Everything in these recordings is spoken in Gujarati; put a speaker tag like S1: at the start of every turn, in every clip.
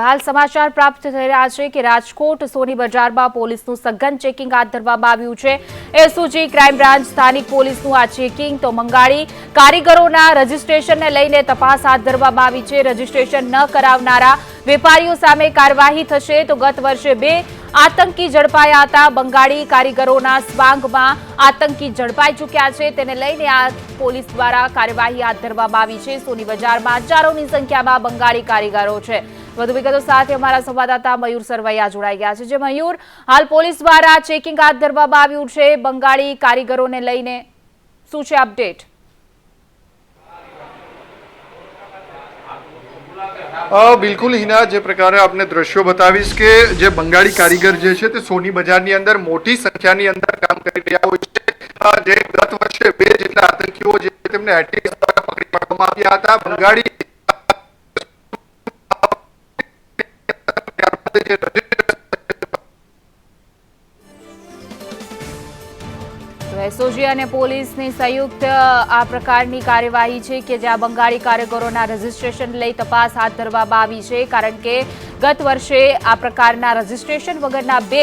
S1: હાલ સમાચાર પ્રાપ્ત થઈ રહ્યા છે કે રાજકોટ સોની બજારમાં પોલીસનું સઘન ચેકિંગ હાથ ધરવામાં આવ્યું છે. એસઓજી ક્રાઇમ બ્રાન્ચ સ્થાનિક પોલીસનું આ ચેકિંગ તો મંગાળી કારીગરોના રજીસ્ટ્રેશનને લઈને તપાસ હાથ ધરવામાં આવી છે. રજીસ્ટ્રેશન ન કરાવનારા વેપારીઓ સામે કાર્યવાહી થશે તો ગત વર્ષે બે આતંકી ઝડપાયા હતા. બંગાળી કારીગરોના સ્વાંગમાં આતંકી ઝડપાઈ ચૂક્યા છે. તેને લઈને આ પોલીસ દ્વારા કાર્યવાહી હાથ ધરવામાં આવી છે. સોની બજારમાં હજારોની સંખ્યામાં બંગાળી કારીગરો છે. વધુ વિગતો સાથે અમારા સંવાદદાતા મયુર સરવૈયા જોડાઈ ગયા છે. જે મયુર, હાલ પોલીસ દ્વારા ચેકિંગ હાથ ધરવામાં આવ્યું છે. બંગાળી કારીગરોને લઈને શું છે અપડેટ?
S2: બિલકુલ હિના, જે પ્રકારે આપને દ્રશ્યો બતાવીશ કે જે બંગાળી કારીગર જે છે તે સોની બજારની અંદર મોટી સંખ્યાની અંદર કામ કરી રહ્યા હોય છે. જે ગત વર્ષે બે જેટલા આતંકીઓ જે તેમને દ્વારા પકડી પાડવામાં આવ્યા હતા. બંગાળી
S1: તો એસઓજી અને પોલીસની સંયુક્ત આ પ્રકારની કાર્યવાહી છે કે જ્યાં બંગાળી કારીગરોના રજીસ્ટ્રેશન લઈ તપાસ હાથ ધરવામાં આવી છે, કારણ કે ગત વર્ષે આ પ્રકારના રજીસ્ટ્રેશન વગરના બે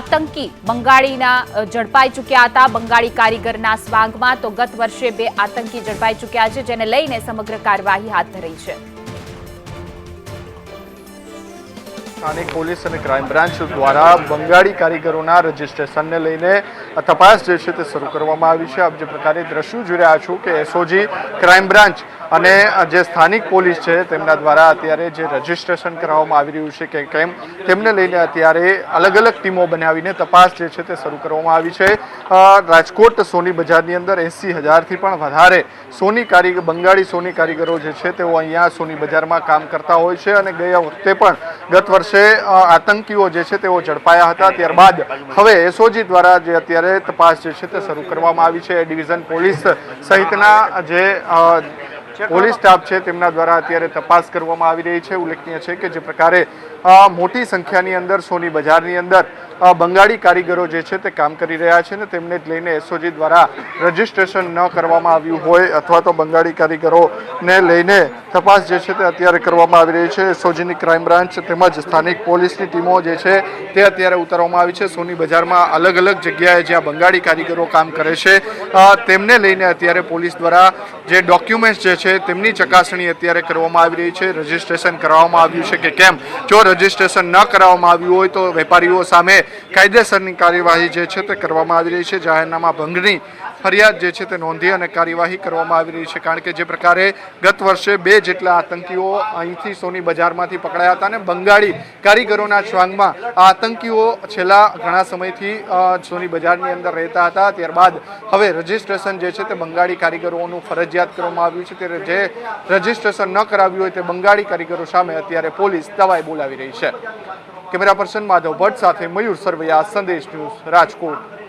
S1: આતંકી બંગાળીના ઝડપાઈ ચૂક્યા હતા. બંગાળી કારીગરના સ્વાંગમાં તો ગત વર્ષે બે આતંકી ઝડપાઈ ચૂક્યા છે, જેને લઈને સમગ્ર કાર્યવાહી હાથ ધરી છે.
S2: સ્થાનિક પોલીસ અને ક્રાઇમ બ્રાન્ચ દ્વારા બંગાળી કારીગરોના રજીસ્ટ્રેશનને લઈને તપાસ જે છે તે શરૂ કરવામાં આવી છે. આપ જે પ્રકારે દ્રશ્યો જોઈ રહ્યા છો કે એસઓજી ક્રાઇમ બ્રાન્ચ અને જે સ્થાનિક પોલીસ છે તેમના દ્વારા અત્યારે જે રજીસ્ટ્રેશન કરાવવામાં આવી રહ્યું છે કે કેમ, તેમને લઈને અત્યારે અલગ અલગ ટીમો બનાવીને તપાસ જે છે તે શરૂ કરવામાં આવી છે. રાજકોટ સોની બજારની અંદર એંસી હજારથી પણ વધારે સોની કારીગર બંગાળી સોની કારીગરો જે છે તેઓ અહીંયા સોની બજારમાં કામ કરતા હોય છે અને ગયા વખતે પણ ગત વર્ષે અ, આતંકીઓ જે છે તેઓ ઝડપાયા હતા ત્યારબાદ હવે એસઓજી દ્વારા જે અત્યારે તપાસ જે છે તે શરૂ કરવામાં આવી છે. ડિવિઝન પોલીસ સહિતના જે પોલીસ સ્ટાફ છે, તેમના દ્વારા અત્યારે તપાસ કરવામાં આવી રહી છે. ઉલ્લેખનીય છે કે જે પ્રકારે મોટી સંખ્યાની અંદર સોની બજારની અંદર બંગાળી કારીગરો જે છે તે કામ કરી રહ્યા છે ને તેમને લઈને એસઓજી દ્વારા રજીસ્ટ્રેશન ન કરવામાં આવ્યું હોય અથવા તો બંગાળી કારીગરોને લઈને તપાસ જે છે તે અત્યારે કરવામાં આવી રહી છે. એસઓજીની ક્રાઇમ બ્રાન્ચ તેમજ સ્થાનિક પોલીસની ટીમો જે છે તે અત્યારે ઉતારવામાં આવી છે. સોની બજારમાં અલગ અલગ જગ્યાએ જ્યાં બંગાળી કારીગરો કામ કરે છે તેમને લઈને અત્યારે પોલીસ દ્વારા જે ડોક્યુમેન્ટ્સ જે છે તેમની ચકાસણી અત્યારે કરવામાં આવી રહી છે, રજીસ્ટ્રેશન કરાવવામાં આવ્યું છે કે કેમ? જો રજીસ્ટ્રેશન ન કરાવવામાં આવ્યું હોય તો વેપારીઓ સામે કાયદેસરની કાર્યવાહી જે છે તે કરવામાં આવી રહી છે. જાહેરનામા ભંગની ફરિયાદ જે છે તે નોંધી અને કાર્યવાહી કરવામાં આવી રહી છે. કારણ કે જે પ્રકારે ગત વર્ષે બે જેટલા આતંકીઓ અહીંથી સોની બજારમાંથી પકડાયા હતા અને બંગાળી કારીગરોના શ્વાંગમાં આ આતંકીઓ છેલ્લા ઘણા સમયથી સોની બજારની અંદર રહેતા હતા. ત્યારબાદ હવે રજીસ્ટ્રેશન જે છે તે બંગાળી કારીગરોનું ફરજિયાત કરવામાં આવ્યું છે. ત્યારે જે રજીસ્ટ્રેશન ન કરાવ્યું હોય તે બંગાળી કારીગરો સામે અત્યારે પોલીસ દવાઈ બોલાવી રહી છે. કેમેરા પર્સન માધવ ભટ્ટ સાથે મયુર સરવૈયા, સંદેશ ન્યૂઝ રાજકોટ.